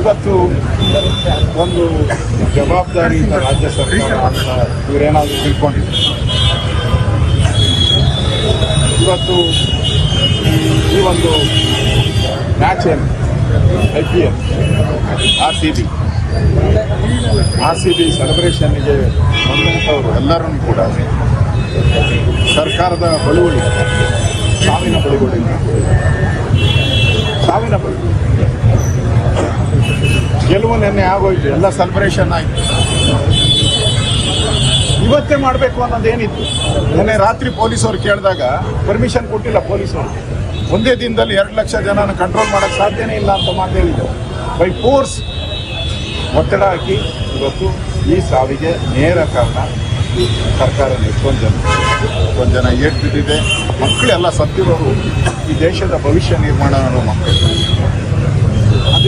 ಇವತ್ತು ಒಂದು ಜವಾಬ್ದಾರಿಯಿಂದ ರಾಜ್ಯ ಸರ್ಕಾರ ಇವರೇನಾದರೂ ತಿಳ್ಕೊಂಡಿದ್ರು? ಇವತ್ತು ಈ ಒಂದು ಮ್ಯಾಚ್ ಏನು? I P L R C B R C B ಸೆಲೆಬ್ರೇಷನ್ಗೆ ಬಂದಂಥವ್ರು ಎಲ್ಲರೂ ಕೂಡ ಸರ್ಕಾರದ ಬಳುವಳಿ, ಸಾವಿನ ಬಳುವಳಿ. ಸಾವಿನ ಬಳಿ ಗೆಲುವು ನೆನ್ನೆ ಆಗೋಯ್ತು, ಎಲ್ಲ ಸೆಲೆಬ್ರೇಷನ್ ಆಯಿತು. ಇವತ್ತೇ ಮಾಡಬೇಕು ಅನ್ನೋದೇನಿತ್ತು ನೆನ್ನೆ ರಾತ್ರಿ ಪೊಲೀಸವ್ರು ಕೇಳಿದಾಗ ಪರ್ಮಿಷನ್ ಕೊಟ್ಟಿಲ್ಲ ಪೊಲೀಸರು ಒಂದೇ ದಿನದಲ್ಲಿ ಎರಡು ಲಕ್ಷ ಜನನ ಕಂಟ್ರೋಲ್ ಮಾಡೋಕ್ಕೆ ಸಾಧ್ಯನೇ ಇಲ್ಲ ಅಂತ ಮಾತು ಹೇಳಿದ್ರು. ಬೈ ಫೋರ್ಸ್ ಒತ್ತಡ ಹಾಕಿ ಇವತ್ತು ಈ ಸಾವಿಗೆ ನೇರ ಕಾರಣ ಸರ್ಕಾರ ಎಷ್ಟೊಂದು ಜನ ಎಷ್ಟೊಂದು ಜನ ಏಟ್ ಬಿದ್ದಿದೆ ಮಕ್ಕಳೆಲ್ಲ ಸತ್ತಿರೋರು ಈ ದೇಶದ ಭವಿಷ್ಯ ನಿರ್ಮಾಣ ಅನ್ನೋ ಮಕ್ಕಳು.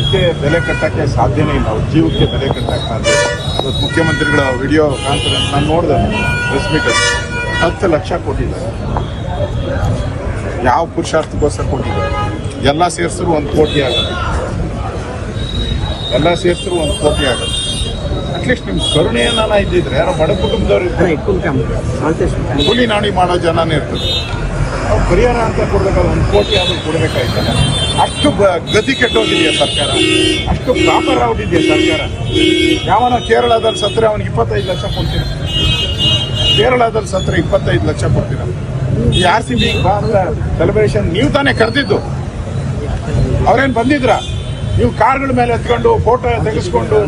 ಅದಕ್ಕೆ ಬೆಲೆ ಕಟ್ಟಕ್ಕೆ ಸಾಧ್ಯನೇ ಇಲ್ಲ. ಅವ್ರ ಜೀವಕ್ಕೆ ಬೆಲೆ ಕಟ್ಟಕ್ಕೆ ಸಾಧ್ಯ. ಇವತ್ತು ಮುಖ್ಯಮಂತ್ರಿಗಳ ವಿಡಿಯೋ ಕಾನ್ಫರೆನ್ಸ್ ನಾನು ನೋಡಿದೆ. ಪ್ರೆಸ್ ಮೀಟಲ್ಲಿ ಹತ್ತು ಲಕ್ಷ ಕೊಟ್ಟಿದ್ದಾರೆ. ಯಾವ ಪುರುಷಾರ್ಥಕ್ಕೋಸ್ಕರ ಕೊಟ್ಟಿದ್ದಾರೆ? ಎಲ್ಲ ಸೇರಿಸಿದ್ರು ಒಂದು ಕೋಟಿ ಆಗುತ್ತೆ. ಎಲ್ಲ ಸೇರಿಸಿದ್ರು ಒಂದು ಕೋಟಿ ಆಗುತ್ತೆ. ಅಟ್ಲೀಸ್ಟ್ ನಿಮ್ಮ ಕರುಣೆಯನ್ನ ಇದ್ದಿದ್ರೆ ಯಾರೋ ಬಡ ಕುಟುಂಬದವ್ರು ಇದ್ದರೆ ಕೂಲಿ ನಾಣಿ ಮಾಡೋ ಜನನೇ ಇರ್ತದೆ ಅವ್ರು ಪರಿಹಾರ ಅಂತ ಕೊಡ್ಬೇಕಾದ್ರೆ ಒಂದು ಕೋಟಿ ಆದರೂ ಕೊಡಬೇಕಾಯ್ತಲ್ಲ. ಅಷ್ಟು ಗತಿ ಕೆಟ್ಟೋಗಿದೆಯಾ ಸರ್ಕಾರ? ಅಷ್ಟು ಪ್ರಾಪರ್ ಆಗಿದೆಯಾ ಸರ್ಕಾರ? ಯಾವನ ಕೇರಳದಲ್ಲಿ ಸತ್ತರೆ ಅವನಿಗೆ ಇಪ್ಪತ್ತೈದು ಲಕ್ಷ ಕೊಡ್ತೀರ? ಕೇರಳದಲ್ಲಿ ಸತ್ತರೆ ಇಪ್ಪತ್ತೈದು ಲಕ್ಷ ಕೊಡ್ತೀರ? ಆರ್ ಸಿ ಬಿ ಸೆಲೆಬ್ರೇಷನ್ ನೀವು ತಾನೇ ಕರೆದಿದ್ದು. ಅವ್ರೇನು ಬಂದಿದ್ರ? ನೀವು ಕಾರ್ಗಳ ಮೇಲೆ ಎತ್ಕೊಂಡು ಫೋಟೋ ತೆಗೆಸ್ಕೊಂಡು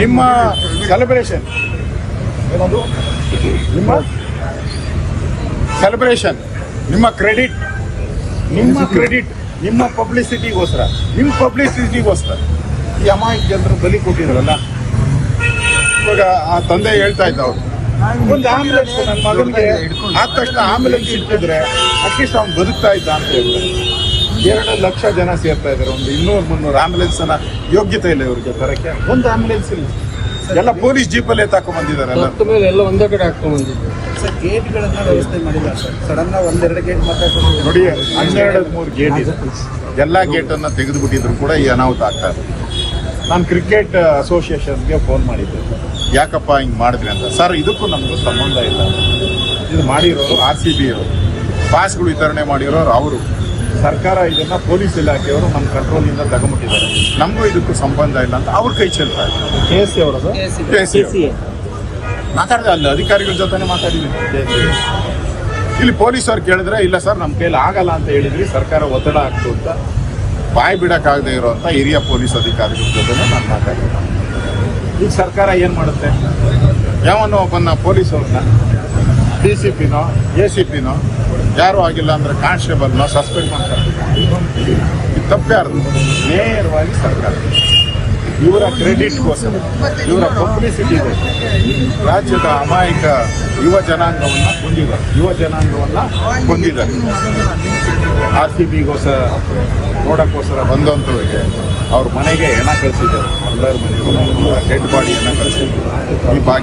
ನಿಮ್ಮ ಸೆಲೆಬ್ರೇಷನ್ ಏನದು? ನಿಮ್ಮ ಸೆಲೆಬ್ರೇಷನ್ ನಿಮ್ಮ ಕ್ರೆಡಿಟ್ ನಿಮ್ಮ ಕ್ರೆಡಿಟ್ ನಿಮ್ಮ ಪಬ್ಲಿಸಿಟಿಗೋಸ್ಕರ ನಿಮ್ಮ ಪಬ್ಲಿಸಿಟಿಗೋಸ್ಕರ ಈ ಅಮಾಯಕ ಜನರು ಬಲಿ ಕೊಟ್ಟಿದ್ರಲ್ಲ ಇವಾಗ ಆ ತಂದೆ ಹೇಳ್ತಾ ಇದ್ದ ಅವ್ರು ಒಂದು ಆಂಬುಲೆನ್ಸ್ ನನ್ನ ಮಗನಿಗೆ ಆದ ತಕ್ಷಣ ಆಂಬುಲೆನ್ಸ್ ಇಟ್ಟಿದ್ರೆ ಅಟ್ಲೀಸ್ಟ್ ಅವ್ನು ಬದುಕ್ತಾ ಇದ್ದ ಅಂತ ಹೇಳ್ತಾರೆ. ಎರಡು ಲಕ್ಷ ಜನ ಸೇರ್ತಾ ಇದ್ದಾರೆ ಒಂದು ಇನ್ನೂರು ಮುನ್ನೂರು ಆಂಬುಲೆನ್ಸ್ ಅನ್ನ ಯೋಗ್ಯತೆ ಇಲ್ಲ ಇವ್ರಿಗೆ ತರಕ್ಕೆ. ಒಂದು ಆಂಬುಲೆನ್ಸ್ ಇಲ್ಲ. ಎಲ್ಲ ಪೊಲೀಸ್ ಜೀಪಲ್ಲೇ ತಕೊಂಡ್ ಬಂದಿದ್ದಾರಲ್ಲ. ಸತ್ತ ಎಲ್ಲ ಒಂದೇ ಕಡೆ ಹಾಕೊಂಡ್ ಬಂದಿದ್ದು ಸರ್ ಗೇಟ್ಗಳನ್ನ ವ್ಯವಸ್ಥೆ ಮಾಡಿಲ್ಲ ಸರ್. ಸಡನ್ ಒಂದೆರಡು ಗೇಟ್ ಮಾತ್ರ ನೋಡಿ ಹನ್ನೆರಡು ಮೂರು ಗೇಟ್ ಇದೆ. ಎಲ್ಲ ಗೇಟನ್ನು ತೆಗೆದುಬಿಟ್ಟಿದ್ರು ಕೂಡ ಈ ಅನಾಹುತ ಆಗ್ತಾ ಇದೆ. ನಾನು ಕ್ರಿಕೆಟ್ ಅಸೋಸಿಯೇಷನ್ಗೆ ಫೋನ್ ಮಾಡಿದ್ದೆ. ಯಾಕಪ್ಪ ಹಿಂಗೆ ಮಾಡಿದ್ರಿ ಅಂತ? ಸರ್ ಇದಕ್ಕೂ ನಮಗೂ ಸಂಬಂಧ ಇಲ್ಲ. ಇದು ಮಾಡಿರೋರು ಆರ್ ಸಿ ಬಿ ಅವರು. ಪಾಸ್ಗಳು ವಿತರಣೆ ಮಾಡಿರೋರು ಅವರು. ಸರ್ಕಾರ ಇದನ್ನ ಪೊಲೀಸ್ ಇಲಾಖೆಯವರು ನಮ್ಮ ಕಂಟ್ರೋಲಿಂದ ತಗೊಂಬಿಟ್ಟಿದ್ದಾರೆ ನಮಗೂ ಇದಕ್ಕೂ ಸಂಬಂಧ ಇಲ್ಲ ಅಂತ ಅವ್ರ ಕೈ ಚೆಲ್ತಾರೆ ಕೆ ಎಸ್ ಸಿ ಅವರದು ಕೆ ಎಸ್ ಸಿ ಮಾತಾಡಿದೆ ಅಧಿಕಾರಿಗಳ ಜೊತೆನೇ ಮಾತಾಡಿದ್ದೀನಿ ಇಲ್ಲಿ ಪೊಲೀಸರು ಕೇಳಿದ್ರೆ, ಇಲ್ಲ ಸರ್ ನಮ್ಮ ಕೈಲಿ ಆಗಲ್ಲ ಅಂತ ಹೇಳಿದ್ವಿ ಸರ್ಕಾರ ಒತ್ತಡ ಆಗ್ತು ಅಂತ. ಬಾಯಿ ಬಿಡೋಕ್ಕಾಗದೆ ಇರೋಂಥ ಹಿರಿಯ ಪೊಲೀಸ್ ಅಧಿಕಾರಿಗಳ ಜೊತೆ ನಾನು ಮಾತಾಡಿದ್ದೆ ಈಗ ಸರ್ಕಾರ ಏನು ಮಾಡುತ್ತೆ? ಯಾವನೋ ಒಬ್ಬನ ಪೊಲೀಸವ್ರನ್ನ ಡಿ ಸಿ ಪಿನೋ ಎ ಸಿ ಪಿನೋ ಯಾರು ಆಗಿಲ್ಲ ಅಂದ್ರೆ ಕಾನ್ಸ್ಟೇಬಲ್ನೋ ಸಸ್ಪೆಂಡ್ ಮಾಡ್ತಾರೆ. ಇದು ಅರ್ಧ ನೇರವಾಗಿ ಸರ್ಕಾರ. ಇವರ ಕ್ರೆಡಿಟ್ ಕ್ರೆಡಿಟ್ಗೋಸ್ಕರ ಇವರ ಪಬ್ಲಿಸಿಟಿ ರಾಜ್ಯದ ಅಮಾಯಕ ಯುವ ಜನಾಂಗವನ್ನು ಹೊಂದಿದ್ದಾರೆ. ಯುವ ಜನಾಂಗವನ್ನು ಹೊಂದಿದ್ದಾರೆ. ಆರ್ ಸಿ ಬಿಗೋಸ್ಕರ ನೋಡೋಕ್ಕೋಸ್ಕರ ಬಂದಂಥವ್ರಿಗೆ ಅವ್ರ ಮನೆಗೆ ಹೆಣ ಕಳಿಸಿದ್ದಾರೆ ಎಲ್ಲರ ಮನೆಗೆ. ಡೆಡ್ ಬಾಡಿ ಹೆಣ ಕಳಿಸಿದ್ದಾರೆ ಈ ಭಾಗ್ಯ